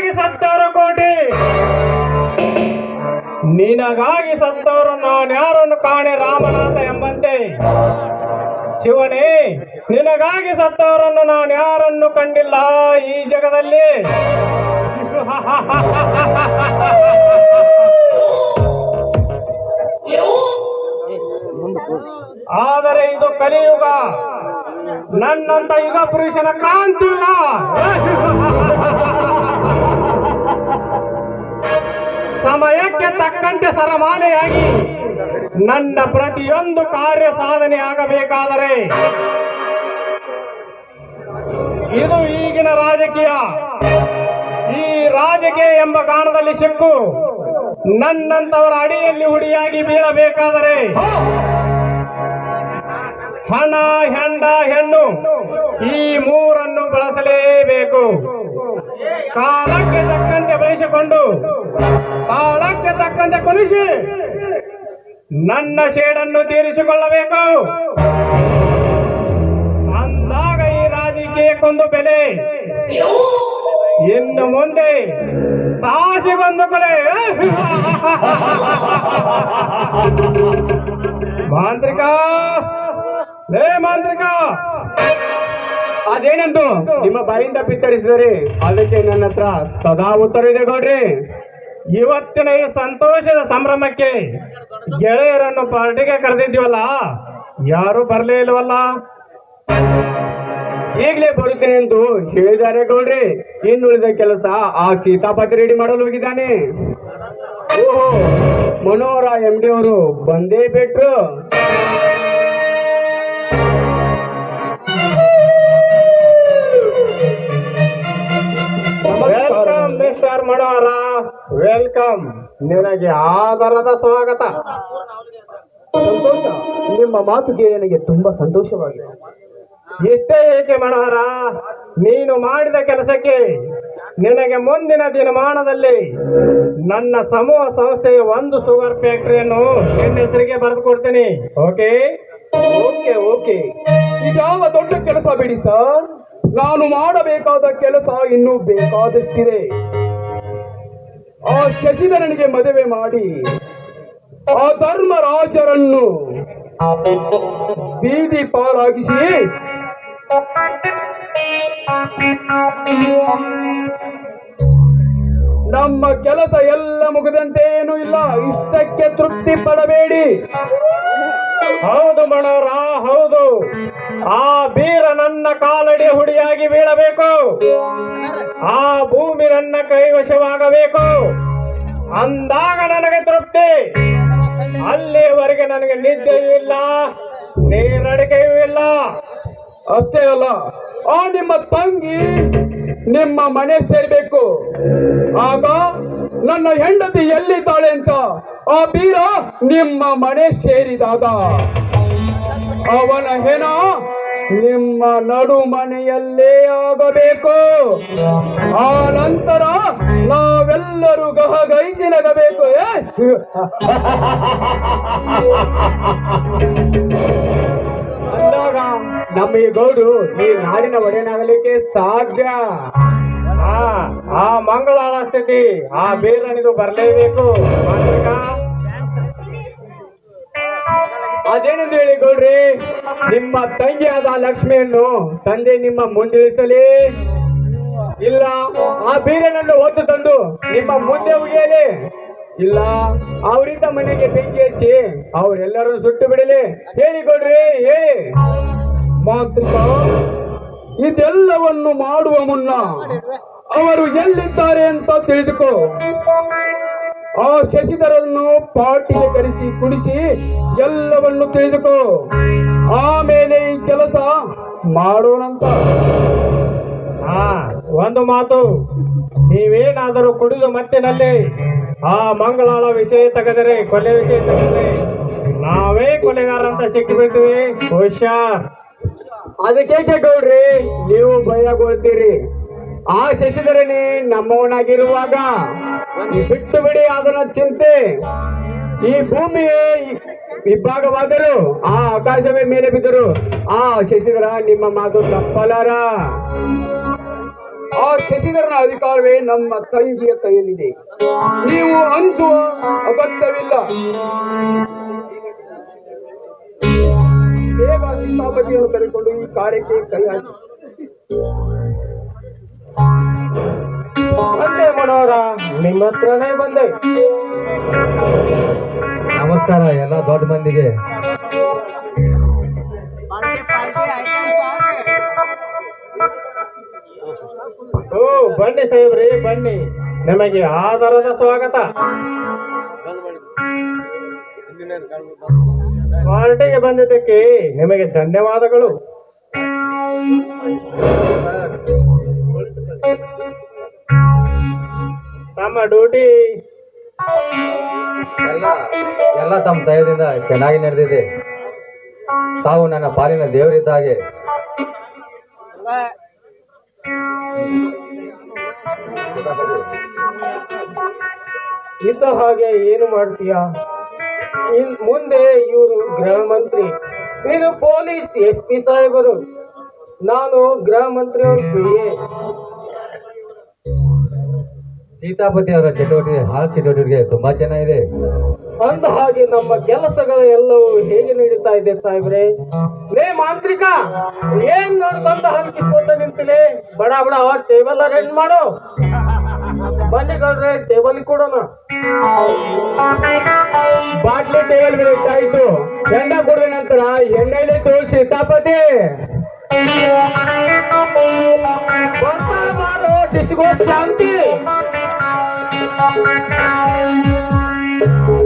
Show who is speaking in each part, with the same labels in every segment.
Speaker 1: ಮಣ್ಣಿಗಾಗಿ ಸತ್ತವರು ಕೋಟಿ. ನಿನಗಾಗಿ ಸತ್ತವರು ನಾನ್ಯಾರನ್ನು ಕಾಣೆ ರಾಮನಾಥ ಎಂಬಂತೆ. ಶಿವನೇ, ನಿನಗಾಗಿ ಸತ್ತವರನ್ನು ನಾನು ಯಾರನ್ನು ಕಂಡಿಲ್ಲ ಈ ಜಗದಲ್ಲಿ? ಆದರೆ ಇದು ಕಲಿಯುಗ. ನನ್ನಂತ ಯುಗ ಪುರುಷನ ಕ್ರಾಂತಿ ಯುಗ ಸಮಯಕ್ಕೆ ತಕ್ಕಂತೆ ಸರಮಾಲೆಯಾಗಿ ನನ್ನ ಪ್ರತಿಯೊಂದು ಕಾರ್ಯ ಸಾಧನೆ ಆಗಬೇಕಾದರೆ ಇದು ಈಗಿನ ರಾಜಕೀಯ. ಈ ರಾಜಕೀಯ ಎಂಬ ಕಾರಣದಲ್ಲಿ ಸಿಕ್ಕು ನನ್ನಂತವರ ಅಡಿಯಲ್ಲಿ ಹುಡಿಯಾಗಿ ಬೀಳಬೇಕಾದರೆ ಹಣ, ಹೆಂಡ, ಹೆಣ್ಣು ಈ ಮೂರನ್ನು ಬಳಸಲೇಬೇಕು. ಕಾಲಕ್ಕೆ ತಕ್ಕಂತೆ ಬೆಳೆಸಿಕೊಂಡು ಕಾಲಕ್ಕೆ ತಕ್ಕಂತೆ ಕುಣಿಸಿ, ನನ್ನ ಶೇಡನ್ನು ತೀರಿಸಿಕೊಳ್ಳಬೇಕು. ಅಂದಾಗ ಈ ರಾಜಕೀಯಕ್ಕೊಂದು ಬೆಲೆ. ಇನ್ನು ಮುಂದೆ ತಾಸಿಗೊಂದು ಕೊಲೆ. ಮಾಂತ್ರಿಕ, ಲೇ ಮಾಂತ್ರಿಕ.
Speaker 2: ಅದೇನಂತು? ನಿಮ್ಮ ಬಾಯಿಂದ ಬಿತ್ತರಿಸಿದ್ರಿ ಅದಕ್ಕೆ ನನ್ನ ಹತ್ರ ಸದಾ ಉತ್ತರ ಇದೆ ಗೌಡ್ರಿ.
Speaker 1: ಇವತ್ತಿನ ಈ ಸಂತೋಷದ ಸಂಭ್ರಮಕ್ಕೆ ಗೆಳೆಯರನ್ನು ಪಾರ್ಟಿಗೆ ಕರೆದಿದ್ದೀವಲ್ಲ, ಯಾರು ಬರಲೇ ಇಲ್ವಲ್ಲ
Speaker 2: ಈಗಲೇ ಬರುತ್ತೇನೆ ಎಂದು ಹೇಳಿದ್ದಾರೆ ಗೌಡ್ರಿ. ಇನ್ನುಳಿದ ಕೆಲಸ ಆ ಸೀತಾಪತಿ ರೆಡಿ ಮಾಡಲು ಹೋಗಿದ್ದಾನೆ. ಓಹೋ, ಮನೋಹರ ಎಂ ಡಿ ಅವರು ಬಂದೇ ಬಿಟ್ರು.
Speaker 1: ವೆಲ್ಕಮ್ ಮಾಡೋರ. ವೆಲ್ಕಮ್ ನಿನಗೆ ಆದರದ ಸ್ವಾಗತ.
Speaker 2: ನಿಮ್ಮ ಮಾತುಗೆ ನನಗೆ ತುಂಬಾ ಸಂತೋಷವಾಗಿದೆ.
Speaker 1: ಇಷ್ಟೇ ಏಕೆ ಮನೋಹರ, ನೀನು ಮಾಡಿದ ಕೆಲಸಕ್ಕೆ ನಿನಗೆ ಮುಂದಿನ ದಿನಮಾನದಲ್ಲಿ ನನ್ನ ಸಮೂಹ ಸಂಸ್ಥೆಯ ಒಂದು ಶುಗರ್ ಫ್ಯಾಕ್ಟರಿಯನ್ನು ನಿನ್ನ ಹೆಸರಿಗೆ ಬರೆದು ಕೊಡ್ತೀನಿ. ಓಕೆ
Speaker 2: ಓಕೆ ಓಕೆ ಇದಾವ ದೊಡ್ಡ ಕೆಲಸ ಬಿಡಿ ಸರ್ ನಾನು ಮಾಡಬೇಕಾದ ಕೆಲಸ ಇನ್ನೂ ಬೇಕಾದಷ್ಟಿದೆ. ಆ ಶಶಿಧರನಿಗೆ ಮದುವೆ ಮಾಡಿ ಆ ಧರ್ಮರಾಜರನ್ನು ಬೀದಿ ಪಾಲಾಗಿಸಿ ನಮ್ಮ ಕೆಲಸ ಎಲ್ಲ ಮುಗಿದಂತೆ ಏನೂ ಇಲ್ಲ. ಇಷ್ಟಕ್ಕೆ ತೃಪ್ತಿ ಪಡಬೇಡಿ.
Speaker 1: ಹೌದು ಮಣರಾ, ಹೌದು. ಆ ಬೀರ ನನ್ನ ಕಾಲಡಿ ಹುಡಿಯಾಗಿ ಬೀಳಬೇಕು. ಆ ಭೂಮಿ ನನ್ನ ಕೈವಶವಾಗಬೇಕು. ಅಂದಾಗ ನನಗೆ ತೃಪ್ತಿ. ಅಲ್ಲಿವರೆಗೆ ನನಗೆ ನಿದ್ದೆಯೂ ಇಲ್ಲ, ನೀರಡಿಕೆಯೂ ಇಲ್ಲ.
Speaker 2: ಅಷ್ಟೇ ಅಲ್ಲ, ಆ ನಿಮ್ಮ ತಂಗಿ ನಿಮ್ಮ ಮನೆ ಸೇರ್ಬೇಕು. ಆಗ ನನ್ನ ಹೆಂಡತಿ ಎಲ್ಲಿದ್ದಾಳೆ ಅಂತ ಆ ಬೀರ ನಿಮ್ಮ ಮನೆ ಸೇರಿದಾಗ ಅವನ ಹೆಣ ನಿಮ್ಮ ನಡು ಮನೆಯಲ್ಲೇ ಆಗಬೇಕು. ಆ ನಂತರ ನಾವೆಲ್ಲರೂ ಗಹಗೈಸಿ ನಗಬೇಕು, ಏ? ನಮ್ಮ ಈ ಗೌಡು, ಈ ನಾಡಿನ ಒಡೆಯನಾಗಲಿಕ್ಕೆ ಸಾಧ್ಯ.
Speaker 1: ಆ ಮಂಗಳಾಳ ಸ್ಥಿತಿ ಆ ಬೇರನಿದು ಬರಲೇಬೇಕು.
Speaker 2: ಅದೇನೆಂದು ಹೇಳಿ ಗೌಡ್ರಿ? ನಿಮ್ಮ ತಂಗಿಯಾದ ಲಕ್ಷ್ಮಿಯನ್ನು ತಂದೆ ನಿಮ್ಮ ಮುಂದಿಳಿಸಲಿ. ಇಲ್ಲ, ಆ ಬೀರನನ್ನು ಹೊತ್ತು ತಂದು ನಿಮ್ಮ ಮುಂದೆ ಉಗಿಯಲಿ ಇಲ್ಲ, ಅವರಿಂದ ಮನೆಗೆ ಬೆಂಕಿ ಹಚ್ಚಿ ಅವರೆಲ್ಲರೂ ಸುಟ್ಟು ಬಿಡಲಿ. ಹೇಳಿ ಗೌಡ್ರಿ, ಹೇಳಿ. ಮಾತೃಕ, ಇದೆಲ್ಲವನ್ನು ಮಾಡುವ ಮುನ್ನ ಅವರು ಎಲ್ಲಿದ್ದಾರೆ ಅಂತ ತಿಳಿದುಕೋ. ಆ ಶಶಿಧರನ್ನು ಪಾಟಿಗೆ ಕರೆಸಿ ಕುಡಿಸಿ ಎಲ್ಲವನ್ನು ತಿಳಿದುಕೋ. ಆಮೇಲೆ ಈ ಕೆಲಸ ಮಾಡೋಣಂತ.
Speaker 1: ಹಾ ಒಂದು ಮಾತು. ನೀವೇನಾದರೂ ಕುಡಿದು ಮತ್ತಿನಲ್ಲಿ ಆ ಮಂಗಳಾಳ ವಿಷಯ ತೆಗೆದರೆ, ಕೊಲೆ ವಿಷಯ ತೆಗೆದರೆ, ನಾವೇ ಕೊಲೆಗಾರ ಅಂತ ಸಿಕ್ಕಿಬಿಡ್ತೀವಿ. ಹುಷಾರ್.
Speaker 2: ಅದಕ್ಕೆ ಗೌಡ್ರಿ, ನೀವು ಭಯಗೊಳ್ತೀರಿ. ಆ ಶಶಿಧರಣಿ ನಮ್ಮವನಾಗಿರುವಾಗ ಬಿಟ್ಟು ಬಿಡಿ ಅದನ್ನ ಚಿಂತೆ. ಈ ಭೂಮಿ ಇಬ್ಬಾಗವಾದರೂ ಆ ಆಕಾಶವೇ ಮೇಲೆ ಬಿದ್ದರು, ಆ ಶಶಿಧರ ನಿಮ್ಮ ಮಾತು ತಪ್ಪಲಾರ. ಆ ಶಶಿಧರನ ಅಧಿಕಾರವೇ ನಮ್ಮ ತಂಗಿಯ ಕೈಯಲ್ಲಿದೆ. ನೀವು ಹಂಚುವ ಅಗತ್ಯವಿಲ್ಲ. ಬೇಗ ಸೀತಾಪತಿಯನ್ನು ಕರೆಕೊಂಡು ಈ ಕಾರ್ಯಕ್ಕೆ ಕೈ ಹಾಕಿ
Speaker 1: ಬಂದೆ ನಿಮ್ಮ ಹತ್ರನೇ ಬಂದೆ.
Speaker 3: ನಮಸ್ಕಾರ, ಎಲ್ಲ ದೊಡ್ಡ ಮಂದಿಗೆ.
Speaker 1: ಓ, ಬನ್ನಿ ಸಾಹೇಬ್ರಿ, ಬನ್ನಿ. ನಿಮಗೆ ಆಧಾರದ ಸ್ವಾಗತ. ಪಾರ್ಟಿಗೆ ಬಂದಿದ್ದಕ್ಕೆ ನಿಮಗೆ ಧನ್ಯವಾದಗಳು. ತಮ್ಮ ಡ್ಯೂಟಿ
Speaker 3: ಎಲ್ಲ ಎಲ್ಲ ತಮ್ಮ ದಯದಿಂದ ಚೆನ್ನಾಗಿ ನಡೆದಿದೆ. ತಾವು ನನ್ನ ಪಾಲಿನ ದೇವರಿದ್ದ ಹಾಗೆ
Speaker 1: ಇದ್ದ ಹಾಗೆ ಏನು ಮಾಡ್ತೀಯ? ಮುಂದೆ ಇವರು ಗೃಹ ಮಂತ್ರಿ ನೀನು ಪೊಲೀಸ್ ಎಸ್ ಪಿ ಸಾಹೇಬರು. ನಾನು ಗೃಹ ಮಂತ್ರಿ ಅವ್ರ ಪಿ ಎ
Speaker 3: ಸೀತಾಪತಿ ಅವರ ಚಟುವಟಿಕೆ, ಹಾಲ್ ಚಟುವಟಿಕೆ ತುಂಬಾ ಚೆನ್ನಾಗಿದೆ.
Speaker 1: ಅಂದ ಹಾಗೆ ನಮ್ಮ ಕೆಲಸಗಳು ಎಲ್ಲವೂ ಹೇಗೆ ನಡೀತಾ ಇದೆ ಸಾಹೇಬ್ರೆ? ಲೇ ಮಾಂತ್ರಿಕ, ಏನ್ ನೋಡ್ಕೊಂತ ಹಂಚಿಸ್ಕೊಂತ ನಿಂತಿಲೆ? ಬಡ ಬಡ ಟೇಬಲ್ ಅರೇಂಜ್ ಮಾಡು. ಬನ್ನಿ ಗೌಡ್ರೆ ಟೇಬಲ್ ಕೊಡೋಣ.
Speaker 2: ಬಾಟ್ಲಿ ಟೇಬಲ್ ಇಟ್ಟಾಯ್ತು ಎಣ್ಣೆ ಕುಡಿದ ನಂತರ ತೋರಿಸಿ ಸೀತಾಪತಿ.
Speaker 1: ಬರ್ತಾಳ ಮಾಡು ಡಿಸ್ಗೋ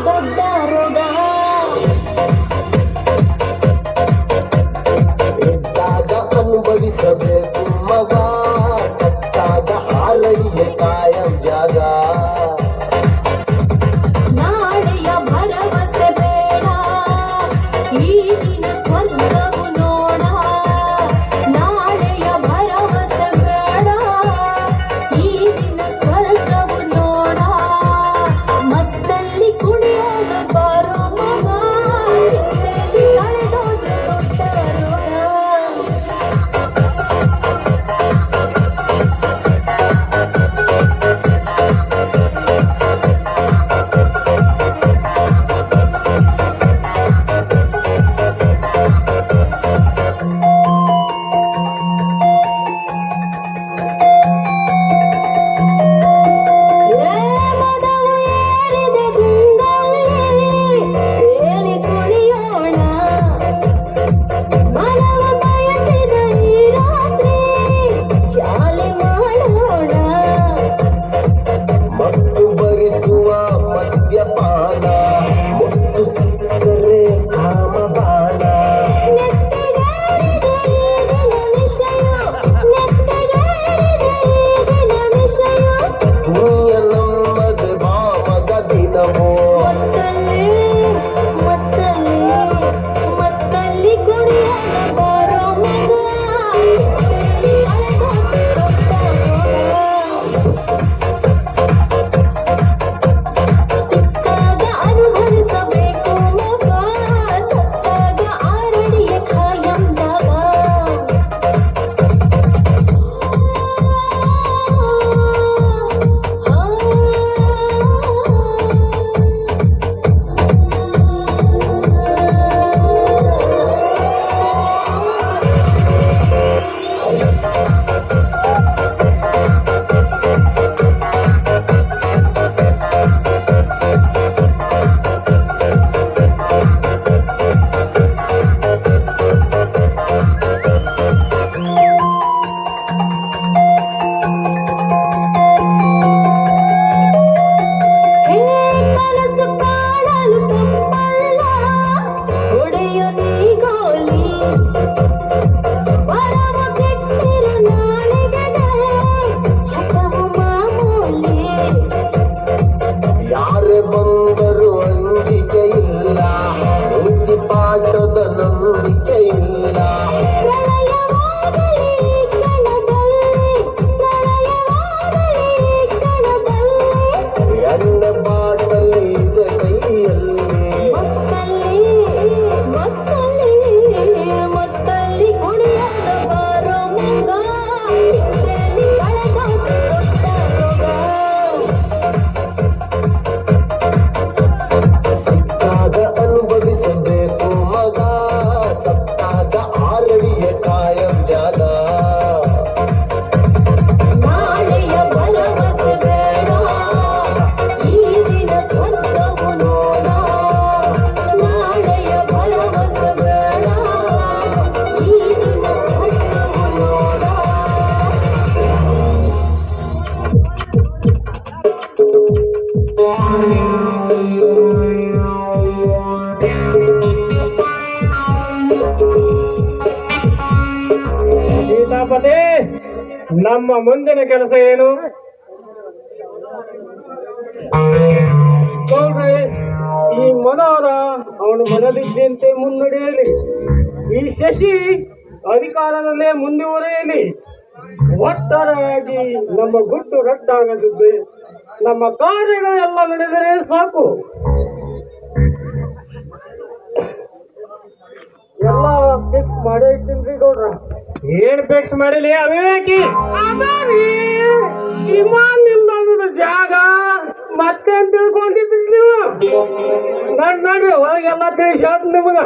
Speaker 4: ಕಾಯ್ದೋದ್ರೆ ದೊಡ್ಡ ಯುಗನಂಬಿಕೆಯಿಲ್ಲ ನಮ್ಮ ಮುಂದಿನ ಕೆಲಸ ಏನು?
Speaker 1: ಈ ಮನೋರ ಅವನು ಮನದಿಜ್ಜೆಯಂತೆ ಮುನ್ನಡೆಯಲಿ ಈ ಶಶಿ ಅಧಿಕಾರದಲ್ಲೇ ಮುಂದುವರೆಯಲಿ. ಒಟ್ಟಾರೆಯಾಗಿ ನಮ್ಮ ಗುಟ್ಟು ರಟ್ಟಾಗದಿದ್ದೆ ನಮ್ಮ ಕಾರ್ಯಗಳೆಲ್ಲ ನಡೆದರೆ ಸಾಕು. ಎಲ್ಲ ಫಿಕ್ಸ್ ಮಾಡೇ ಇಟ್ಟಿನ್ರಿ ಗೌಡ್ರ.
Speaker 4: ಏನ್ ಫಿಕ್ಸ್ ಮಾಡಿಲಿ ಅವಿವೇಕಿ?
Speaker 1: ವಿಮಾನ ಜಾಗ. ಮತ್ತೆ ತಿಳ್ಕೊಂಡಿದ್ದೀವಿ ನೀವು? ನೋಡ್ರಿ ಒಳಗೆಲ್ಲ ತಿಳಿಸ್ ನಿಮಗ.